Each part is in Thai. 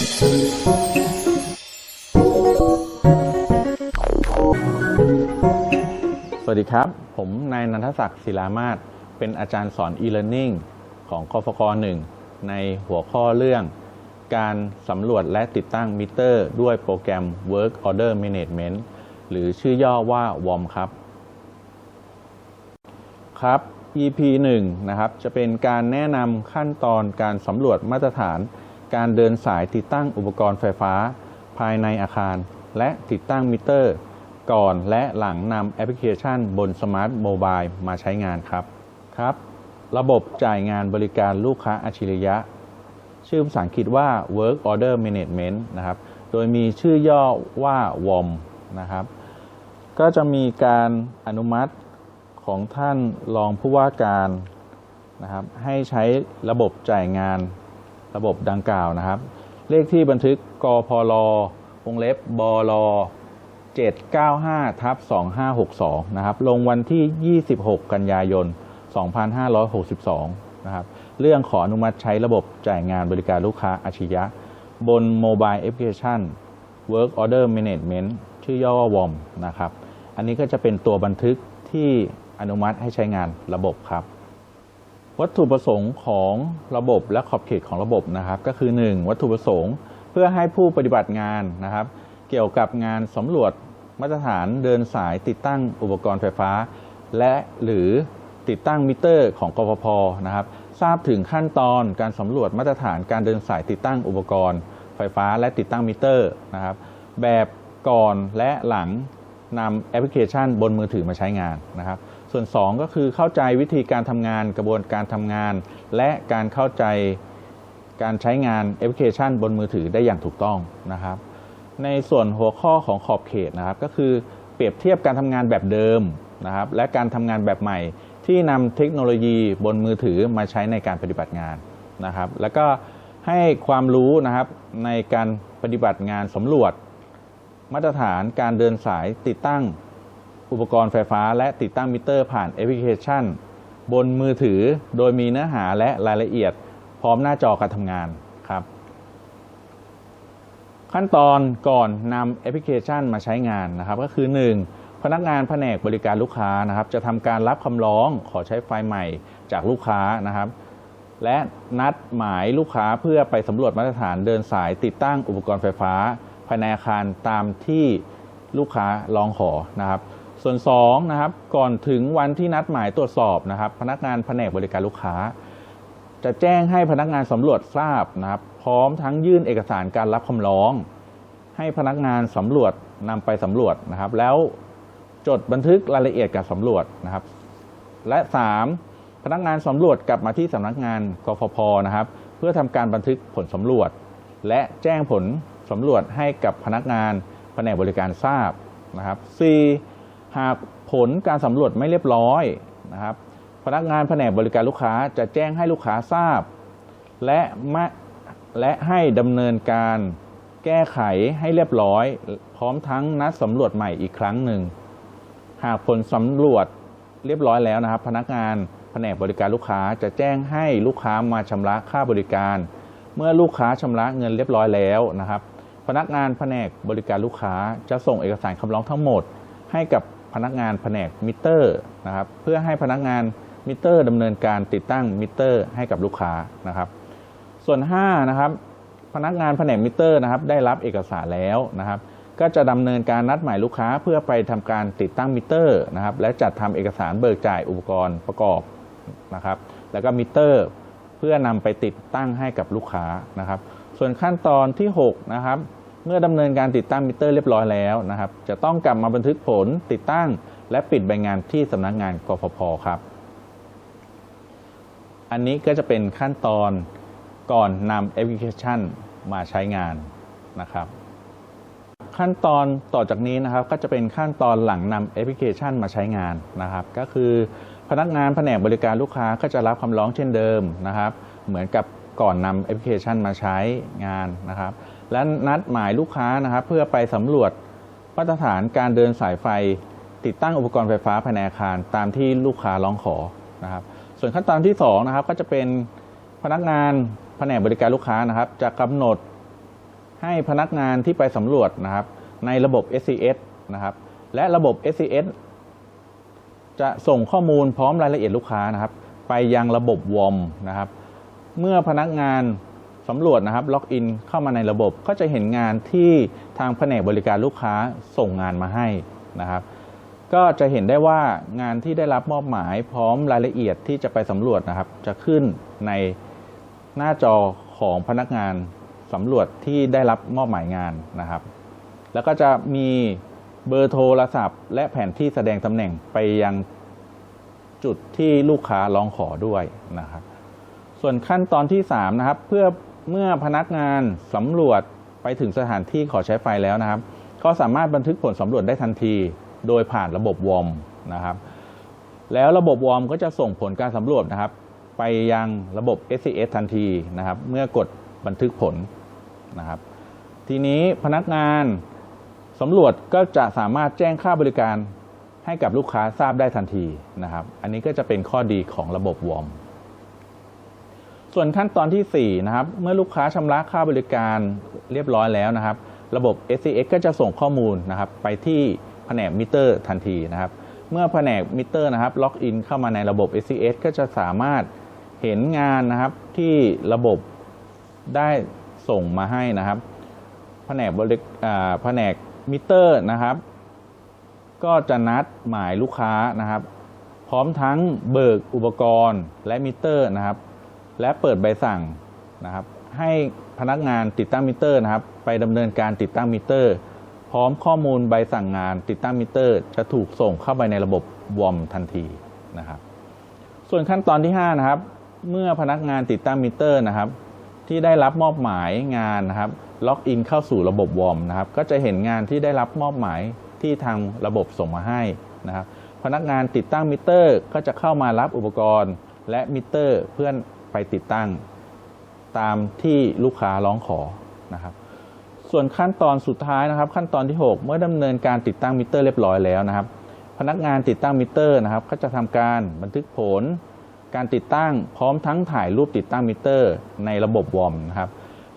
สวัสดีครับ ผมนายนันทศักดิ์ศิลามาศเป็นอาจารย์สอน e-learning ของกฟก1ในหัวข้อเรื่อง การสำรวจและติดตั้งมิเตอร์ ด้วยโปรแกรม Work Order Management หรือชื่อย่อว่า WOM ครับ ครับ EP 1 นะครับ จะเป็นการแนะนำขั้นตอนการสำรวจมาตรฐาน การเดินสายติดตั้งอุปกรณ์ไฟฟ้า ภายในอาคาร และติดตั้งมิเตอร์ ก่อนและหลังนำแอปพลิเคชันบนสมาร์ทโมบายมาใช้งานครับครับ ระบบจ่ายงานบริการลูกค้าอัจฉริยะ ชื่อภาษาอังกฤษว่า Work Order Management นะครับ โดยมีชื่อย่อว่า WOM นะครับ ก็จะมีการอนุมัติของท่านรองผู้ว่าการนะครับให้ใช้ระบบจ่ายงาน ระบบดังกล่าวนะครับ เลขที่บันทึกกพลวงเล็บบล795ทับ2562นะครับลงวันที่ 26 กันยายน 2562นะครับเรื่องขออนุมัติใช้ระบบจ่ายงานบริการลูกค้าอาชียะ บนโมบายแอปพลิเคชัน Work Order Management ชื่อย่อว่า WOM นะครับ อันนี้ก็จะเป็นตัวบันทึกที่อนุมัติให้ใช้งานระบบครับ วัตถุประสงค์ของระบบและขอบเขตของระบบนะครับ ก็คือ 1. วัตถุประสงค์เพื่อให้ผู้ปฏิบัติงานนะครับ เกี่ยวกับงานสำรวจมาตรฐานเดินสายติดตั้งอุปกรณ์ไฟฟ้า และหรือติดตั้งมิเตอร์ของกฟผนะครับ ทราบถึงขั้นตอนการสำรวจมาตรฐานการเดินสายติดตั้งอุปกรณ์ ไฟฟ้าและติดตั้งมิเตอร์นะครับ แบบก่อนและหลังนำแอปพลิเคชันบนมือถือมาใช้งานนะครับ ส่วน 2 ก็คือเข้าใจวิธีการทำงานกระบวนการทำงาน และการเข้าใจการใช้งานแอปพลิเคชันบนมือถือได้อย่างถูกต้องนะครับ ในส่วนหัวข้อของขอบเขตนะครับ ก็คือเปรียบเทียบการทำงานแบบเดิมนะครับ และการทำงานแบบใหม่ ที่นำเทคโนโลยีบนมือถือมาใช้ในการปฏิบัติงานนะครับ แล้วก็ให้ความรู้นะครับในการปฏิบัติงานสำรวจ มาตรฐานการเดินสายติดตั้ง อุปกรณ์ไฟฟ้าและติดตั้งมิเตอร์ผ่านแอปพลิเคชัน บนมือถือโดยมีเนื้อหาและรายละเอียด พร้อมหน้าจอการทำงานครับ ขั้นตอนก่อนนำแอปพลิเคชันมาใช้งานนะครับ ก็คือ 1. พนักงานแผนกบริการลูกค้านะครับ จะทำการรับคำร้องขอใช้ไฟล์ใหม่จากลูกค้านะครับและนัดหมายลูกค้าเพื่อไปสำรวจมาตรฐานเดินสายติดตั้งอุปกรณ์ไฟฟ้า ภายในอาคารตามที่ลูกค้าร้องขอนะครับ ส่วน2นะครับก่อนถึงวันที่นัดหมายตรวจสอบนะครับ พนักงานแผนกบริการลูกค้า จะแจ้งให้พนักงานสำรวจทราบนะครับ พร้อมทั้งยื่นเอกสารการรับคำร้อง ให้พนักงานสำรวจนำไปสำรวจนะครับ แล้วจดบันทึกรายละเอียดการสำรวจนะครับ และ 3. พนักงานสำรวจกลับมาที่สำนักงานกฟพนะครับ เพื่อทำการบันทึกผลสำรวจ และแจ้งผลสำรวจให้กับพนักงานแผนกบริการทราบนะครับ 4. หากผลการสำรวจไม่เรียบร้อยนะครับ พนักงานแผนกบริการลูกค้าจะแจ้งให้ลูกค้าทราบ และม่และให้ดำเนินการแก้ไขให้เรียบร้อย พร้อมทั้งนัดสำรวจใหม่อีกครั้งหนึ่ง หากผลสำรวจเรียบร้อยแล้วนะครับ พนักงานแผนกบริการลูกค้าจะแจ้งให้ลูกค้ามาชำระค่าบริการ เมื่อลูกค้าชำระเงินเรียบร้อยแล้วนะครับ พนักงานแผนกบริการลูกค้าจะส่งเอกสารคำร้องทั้งหมด ให้กับ พนักงานแผนกมิเตอร์นะครับเพื่อให้พนักงานมิเตอร์ดำเนินการติดตั้งมิเตอร์ให้กับลูกค้านะครับ ส่วน5นะครับพนักงานแผนกมิเตอร์นะครับได้รับเอกสารแล้วนะครับ ก็จะดำเนินการนัดหมายลูกค้าเพื่อไปทำการติดตั้งมิเตอร์นะครับ และจัดทำเอกสารเบิกจ่ายอุปกรณ์ประกอบนะครับ แล้วก็มิเตอร์ เพื่อนำไปติดตั้งให้กับลูกค้านะครับ ส่วนขั้นตอนที่6นะครับ เมื่อดำเนินการติดตั้งมิเตอร์เรียบร้อยแล้วนะครับ จะต้องกลับมาบันทึกผลติดตั้ง และปิดใบงานที่สำนักงานกฟผครับ อันนี้ก็จะเป็นขั้นตอนก่อนนำแอปพลิเคชันมาใช้งานนะครับ ขั้นตอนต่อจากนี้นะครับก็จะเป็นขั้นตอนหลังนำแอปพลิเคชันมาใช้งานนะครับ ก็คือพนักงานแผนกบริการลูกค้าก็จะรับคำร้องเช่นเดิมนะครับ เหมือนกับก่อนนำแอปพลิเคชันมาใช้งานนะครับ และนัดหมายลูกค้านะครับเพื่อไปสำรวจมาตรฐานการเดินสายไฟ ติดตั้งอุปกรณ์ไฟฟ้าภายในอาคาร ตามที่ลูกค้าร้องขอนะครับ ส่วนขั้นตอนที่2นะครับก็จะเป็นพนักงานแผนกบริการลูกค้านะครับ จะกำหนดให้พนักงานที่ไปสำรวจนะครับ ในระบบ SCS นะครับ และระบบ SCS จะส่งข้อมูลพร้อมรายละเอียดลูกค้านะครับ ไปยังระบบ WOM นะครับ เมื่อพนักงาน สำรวจนะครับล็อกอินเข้ามาในระบบก็จะเห็นงานที่ทางแผนกบริการลูกค้าส่งงานมาให้นะครับก็จะเห็นได้ว่างานที่ได้รับมอบหมายพร้อมรายละเอียดที่จะไปสำรวจนะครับ จะขึ้นในหน้าจอของพนักงานสำรวจที่ได้รับมอบหมายงานนะครับ แล้วก็จะมีเบอร์โทรศัพท์ และแผนที่แสดงตำแหน่งไปยังจุดที่ลูกค้าร้องขอด้วยนะครับ ส่วนขั้นตอนที่3นะครับเพื่อ เมื่อพนักงานสำรวจไปถึงสถานที่ขอใช้ไฟแล้วนะครับ ก็สามารถบันทึกผลสำรวจได้ทันที โดยผ่านระบบวอมนะครับ แล้วระบบวอมก็จะส่งผลการสำรวจนะครับ ไปยังระบบ SCS ทันทีนะครับ เมื่อกดบันทึกผลนะครับ ทีนี้พนักงานสำรวจก็จะสามารถแจ้งค่าบริการให้กับลูกค้าทราบได้ทันทีนะครับ อันนี้ก็จะเป็นข้อดีของระบบวอม ส่วนขั้นตอนที่ 4 นะครับ เมื่อลูกค้าชำระค่าบริการเรียบร้อยแล้วนะครับ ระบบ SCX ก็จะส่งข้อมูลนะครับ ไปที่แผนกมิเตอร์ทันทีนะครับ เมื่อแผนกมิเตอร์นะครับล็อกอินเข้ามาในระบบ SCX ก็จะสามารถเห็นงานนะครับที่ระบบได้ส่งมาให้นะครับ แผนกบริแผนกมิเตอร์นะครับ ก็จะนัดหมายลูกค้านะครับ พร้อมทั้งเบิกอุปกรณ์และมิเตอร์นะครับ และเปิดใบสั่งนะครับ ให้พนักงานติดตั้งมิเตอร์นะครับ ไปดำเนินการติดตั้งมิเตอร์ พร้อมข้อมูลใบสั่งงานติดตั้งมิเตอร์ จะถูกส่งเข้าไปในระบบวอมทันทีนะครับ ส่วนขั้นตอนที่ 5 นะครับ เมื่อพนักงานติดตั้งมิเตอร์นะครับ ที่ได้รับมอบหมายงานนะครับล็อกอินเข้าสู่ระบบวอมนะครับ ก็จะเห็นงานที่ได้รับมอบหมายที่ทางระบบส่งมาให้นะครับ พนักงานติดตั้งมิเตอร์ ก็จะเข้ามารับอุปกรณ์และมิเตอร์ เพื่อน ไปติดตั้งตามที่ลูกค้าร้องขอนะครับ ส่วนขั้นตอนสุดท้ายนะครับ ขั้นตอนที่ 6 เมื่อดำเนินการติดตั้งมิเตอร์เรียบร้อยแล้วนะครับ พนักงานติดตั้งมิเตอร์นะครับ ก็จะทำการบันทึกผล การติดตั้งพร้อมทั้งถ่ายรูปติดตั้งมิเตอร์ ในระบบวอมนะครับ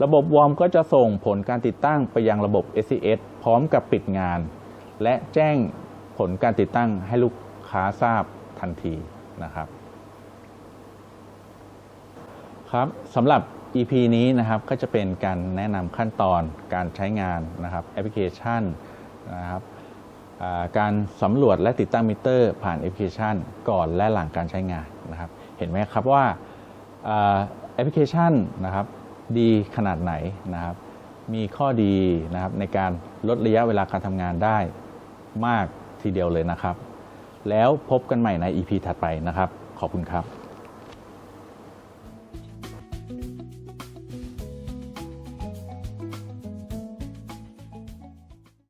ระบบวอมก็จะส่งผลการติดตั้งไปยังระบบ SCS พร้อมกับปิดงาน และแจ้งผลการติดตั้งให้ลูกค้าทราบทันทีนะครับ ครับสำหรับ EP นี้นะครับก็จะเป็นการแนะนำขั้นตอนการใช้งานนะครับแอปพลิเคชันนะครับการสำรวจและติดตั้งมิเตอร์ ผ่านแอปพลิเคชัน ก่อนและหลังการใช้งานนะครับ เห็นไหมครับว่าแอปพลิเคชันนะครับดีขนาดไหนนะครับ มีข้อดีนะครับในการลดระยะเวลาการทำงานได้มากทีเดียวเลยนะครับ แล้วพบกันใหม่ใน EP ถัดไปนะครับ ขอบคุณครับ